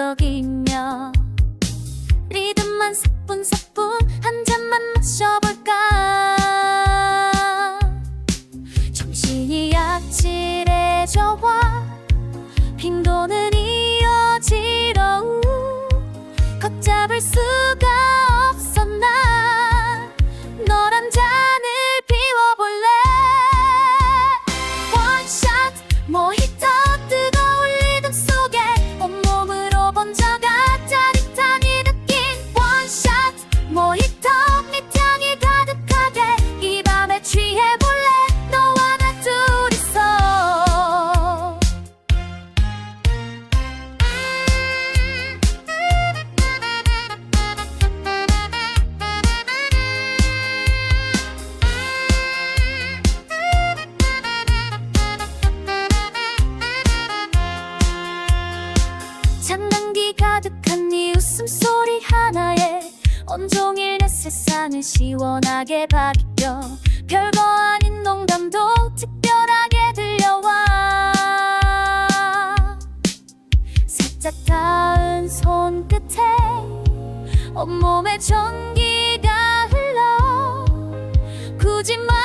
더덕이며 리듬만 사뿐사뿐 한 잔만 마셔볼까? 점심 장난기 가득한 네 웃음소리 하나에 온종일 내 세상을 시원하게 바뀌어 별거 아닌 농담도 특별하게 들려와. 살짝 닿은 손끝에 온몸에 전기가 흘러 굳이 말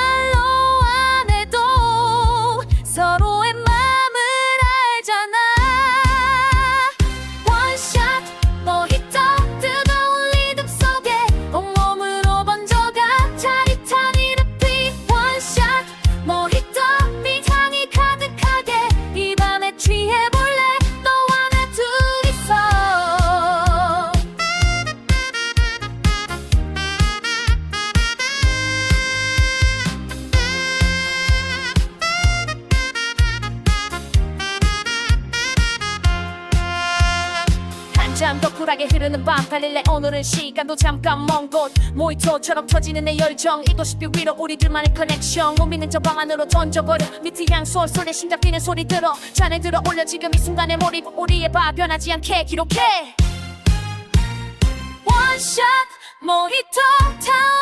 더 쿨하게 흐르는 밤 달릴래 오늘은 시간도 잠깐 먼 곳. 모히토처럼 터지는 내 열정. 이곳이 뷰 위로 우리들만의 커넥션 못 믿는 저방 안으로 던져버려. 밑에 양손 손에 심장 뛰는 소리 들어. 잔에 들어 올려 지금 이 순간의 몰입. 우리의 바 변하지 않게 기록해. 원샷 모히토 타오